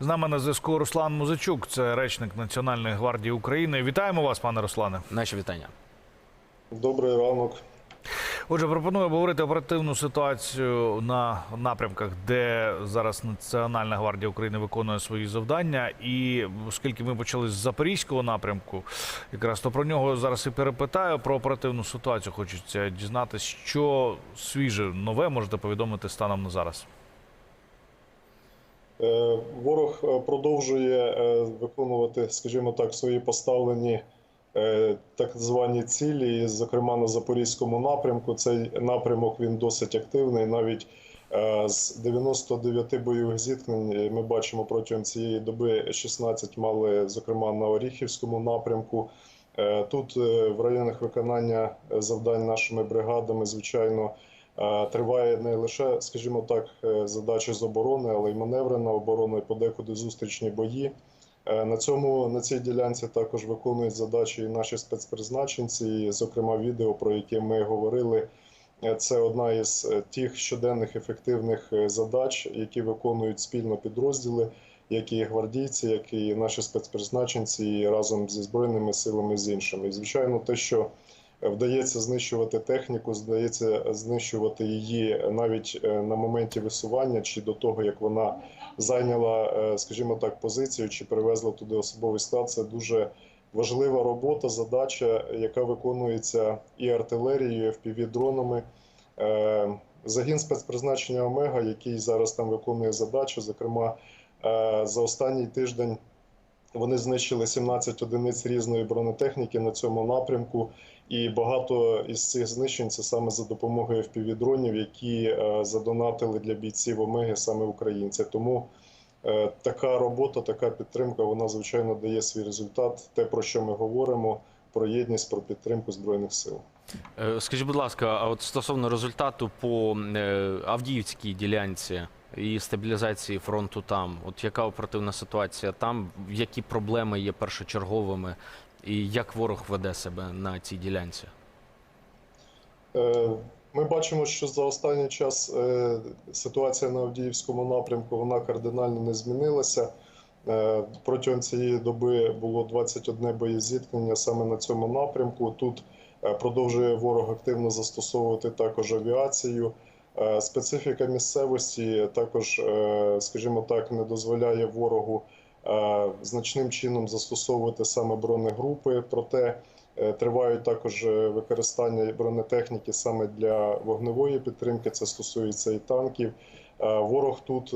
З нами на зв'язку Руслан Музичук, це речник Національної гвардії України. Вітаємо вас, пане Руслане. Наші вітання. Добрий ранок. Отже, пропоную обговорити оперативну ситуацію на напрямках, де зараз Національна гвардія України виконує свої завдання. І оскільки ми почали з запорізького напрямку, якраз то про нього зараз і перепитаю. Про оперативну ситуацію хочеться дізнатися, що свіже нове можете повідомити станом на зараз. Е, Ворог е, продовжує е, виконувати, скажімо так, свої поставлені так звані цілі. Зокрема, на запорізькому напрямку цей напрямок він досить активний. Навіть з 99 бойових зіткнень ми бачимо протягом цієї доби 16 мали, зокрема на Оріхівському напрямку. Тут в районах виконання завдань нашими бригадами, звичайно. Триває не лише, скажімо так, е, задача з оборони, але й маневрена оборона, і подекуди зустрічні бої. Е, На цьому на цій ділянці також виконують задачі і наші спецпризначенці. І, Зокрема, відео, про яке ми говорили, е, це одна із тих щоденних ефективних задач, які виконують спільно підрозділи, як і гвардійці, як і наші спецпризначенці і разом зі збройними силами з іншими. І звичайно, те, що вдається знищувати техніку, здається знищувати її навіть е, на моменті висування, чи до того як вона зайняла, е, скажімо так, позицію, чи привезла туди особовий склад. Це дуже важлива робота, задача, яка виконується і артилерією, і FPV-дронами. Е, Загін спецпризначення Омега, який зараз там виконує задачу, зокрема за останній тиждень. Вони знищили 17 одиниць різної бронетехніки на цьому напрямку, і багато із цих знищень це саме за допомогою FPV-дронів, які е, задонатили для бійців Омеги саме українці. Тому е, така робота, така підтримка, вона звичайно дає свій результат. Те, про що ми говоримо, про єдність, про підтримку збройних сил. Е, Скажіть, будь ласка, а от стосовно результату по Авдіївській ділянці і стабілізації фронту там, от яка оперативна ситуація там, які проблеми є першочерговими, і як ворог веде себе на цій ділянці? Е, Ми бачимо, що за останній час е, ситуація на Авдіївському напрямку вона кардинально не змінилася. Е, Протягом цієї доби було 21 боєзіткнення саме на цьому напрямку. Тут продовжує ворог активно застосовувати також авіацію. Е, Специфіка місцевості також, е, скажімо так, не дозволяє ворогу е, значним чином застосовувати саме бронегрупи. Проте Тривають також використання бронетехніки саме для вогневої підтримки. Це стосується і танків. Ворог тут,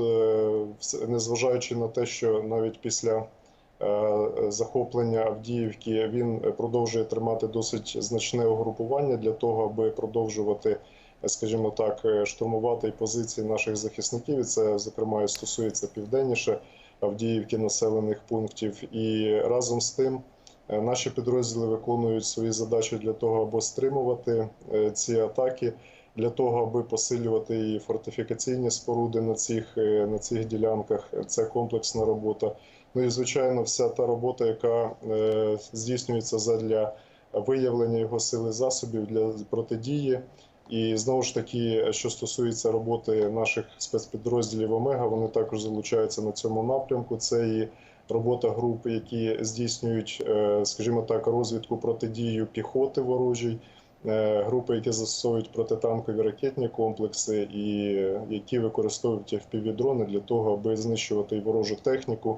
незважаючи на те, що навіть після захоплення Авдіївки він продовжує тримати досить значне угрупування для того, аби продовжувати, скажімо так, е, штурмувати позиції наших захисників. І це зокрема стосується південніше Авдіївки населених пунктів. І разом з тим. Е, Наші підрозділи виконують свої задачі для того, аби стримувати е, ці атаки, для того, аби посилювати і фортифікаційні споруди на цих, на цих ділянках. Це комплексна робота. Ну і звичайно, вся та робота, яка здійснюється задля виявлення його сили засобів для протидії. І знову ж таки, що стосується роботи наших спецпідрозділів Омега, вони також залучаються на цьому напрямку. Це і робота груп, які здійснюють, е, скажімо так, розвідку протидію піхоти ворожій, е, групи, які застосовують протитанкові ракетні комплекси, і е, які використовують FPV-дрони для того, аби знищувати і ворожу техніку,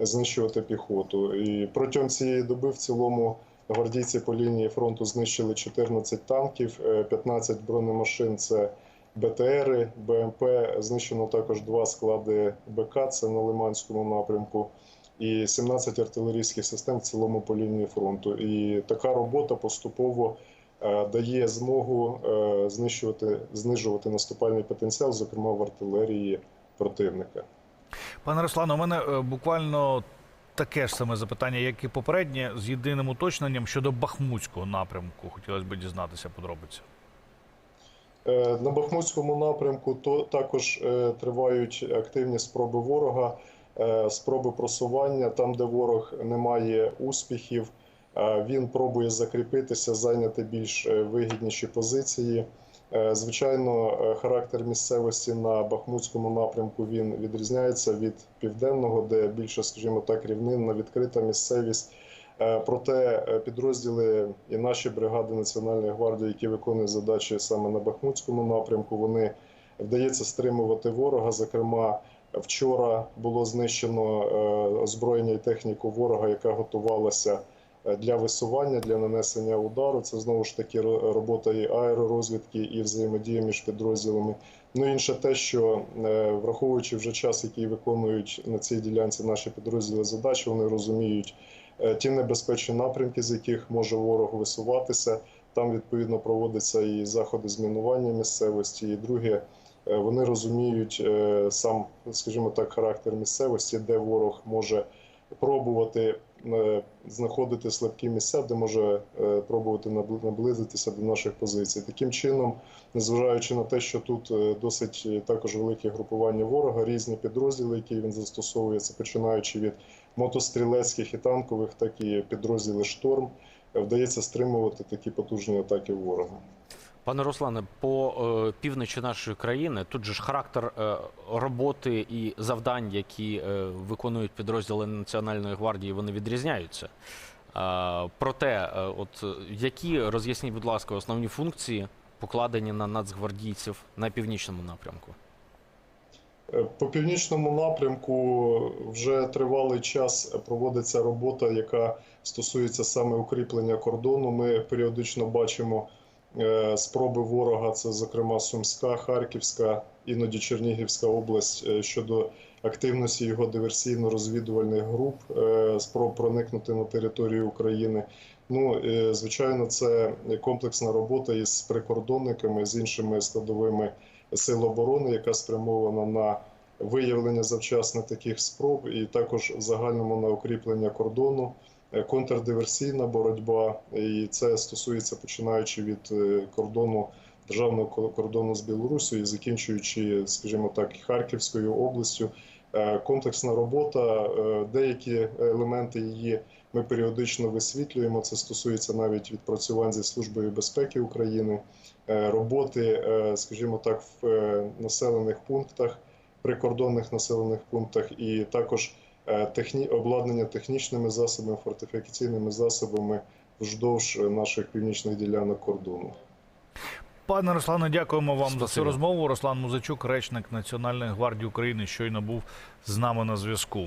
знищувати піхоту. І протягом цієї доби в цілому. Гвардійці по лінії фронту знищили 14 танків, е, 15 бронемашин. Це БТРи, БМП. Знищено також два склади БК. Це на Лиманському напрямку, і 17 артилерійських систем в цілому по лінії фронту. І така робота поступово е, дає змогу е, знищувати, знижувати наступальний потенціал, зокрема в артилерії противника. Пане Руслане, у мене е, буквально таке ж саме запитання, як і попереднє, з єдиним уточненням щодо Бахмутського напрямку. Хотілося б дізнатися подробиці. Е, На Бахмутському напрямку то також е, тривають активні спроби ворога, е, спроби просування там, де ворог не має успіхів. Він пробує закріпитися, зайняти більш вигідніші позиції. Е, Звичайно, е, характер місцевості на Бахмутському напрямку він відрізняється від південного, де більше, скажімо так, рівнинна, відкрита місцевість. Е, Проте підрозділи і наші бригади Національної гвардії, які виконують задачі саме на Бахмутському напрямку, вони вдається стримувати ворога. Зокрема, вчора було знищено озброєння і техніку ворога, яка готувалася для висування, для нанесення удару. Це знову ж таки робота і аеророзвідки, і взаємодія між підрозділами. Ну інше те, що е, враховуючи вже час, який виконують на цій ділянці наші підрозділи задачі, вони розуміють е, ті небезпечні напрямки, з яких може ворог висуватися. Там відповідно проводяться і заходи змінування місцевості. І друге, е, вони розуміють е, сам, скажімо так, характер місцевості, де ворог може пробувати е, знаходити слабкі місця, де може е, пробувати набли- наблизитися до наших позицій. Таким чином, незважаючи на те, що тут е, досить е, також велике групування ворога, різні підрозділи, які він застосовує, це починаючи від мотострілецьких і танкових, так і підрозділи шторм, е, вдається стримувати такі потужні атаки ворога. Пане Руслане, по е, півночі нашої країни тут же ж характер е, роботи і завдань, які е, виконують підрозділи Національної гвардії, вони відрізняються. Проте, от які роз'ясніть, будь ласка, основні функції покладені на нацгвардійців на північному напрямку? По північному напрямку вже тривалий час проводиться робота, яка стосується саме укріплення кордону. Ми періодично бачимо спроби ворога, це зокрема Сумська, Харківська, іноді Чернігівська область е, щодо активності його диверсійно-розвідувальних груп, е, спроб проникнути на територію України. Ну, е, звичайно, це комплексна робота із прикордонниками, з іншими складовими сил оборони, яка спрямована на виявлення завчасно таких спроб, і також загальному на укріплення кордону, е, контрдиверсійна боротьба. І це стосується починаючи від е, кордону державного ко- кордону з Білорусі і закінчуючи, скажімо так, Харківською областю. Е, Комплексна робота, е, деякі елементи її ми періодично висвітлюємо. Це стосується навіть відпрацювань зі службою безпеки України е, роботи, е, скажімо так, в е, населених пунктах, прикордонних населених пунктах, і також е, техні... обладнання технічними засобами, фортифікаційними засобами вздовж е, наших північних ділянок кордону. Пане Руслане, дякуємо вам за цю розмову. Руслан Музичук, речник Національної гвардії України, щойно був з нами на зв'язку.